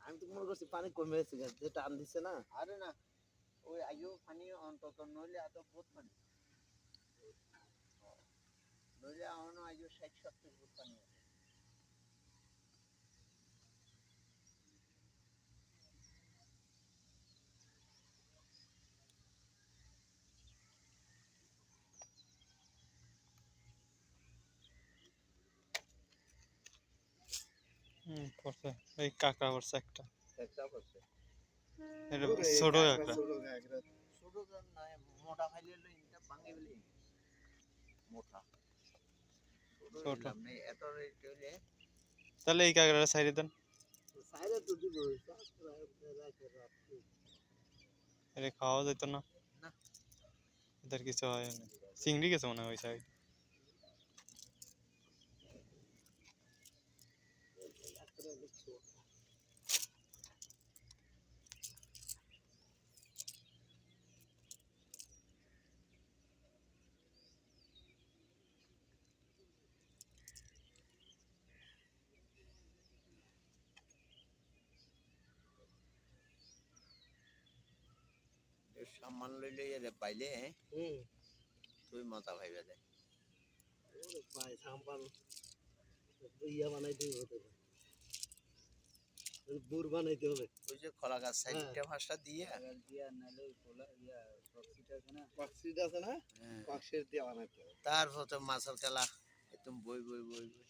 আমি তো মনে করছি পানি কমে গেছে, যে টান দিচ্ছে না। আরে না, ওই আইও পানি অন্তত, নইলে এত বহুত পানি। নইলে এখনও আইও ষাট, সত্তর ফুট পানি আছে। হুম করছে এই কাঁকড়া করছে একটা একটা করছে এটা ছোট কাঁকড়া ছোট গান নয় মোটা ফাইলে হলো ইনটা ভাঙে বলে মোটা ছোট ছোট। নিলাম না, এত রেট হইলে তাহলে এই কাঁকড়াটা সাইডে দেন সাইডে তো দিব এটা খাওয়া যেত না না। এদের কিছু হয় না চিংড়ি গেছে মনে হয় ওই সাইড সামান লইলে এরে পাইলে হুম তুই মজা পাইবে দে। ভাই সাম্পান ইয়া বানাইতে হবে বুর বানাইতে হবে। ওই যে কলা গাছ সাইডটা ভাষা দিয়ে হ্যাঁ, তারপর তো মাছের তেলা একদম বই বই বই বই।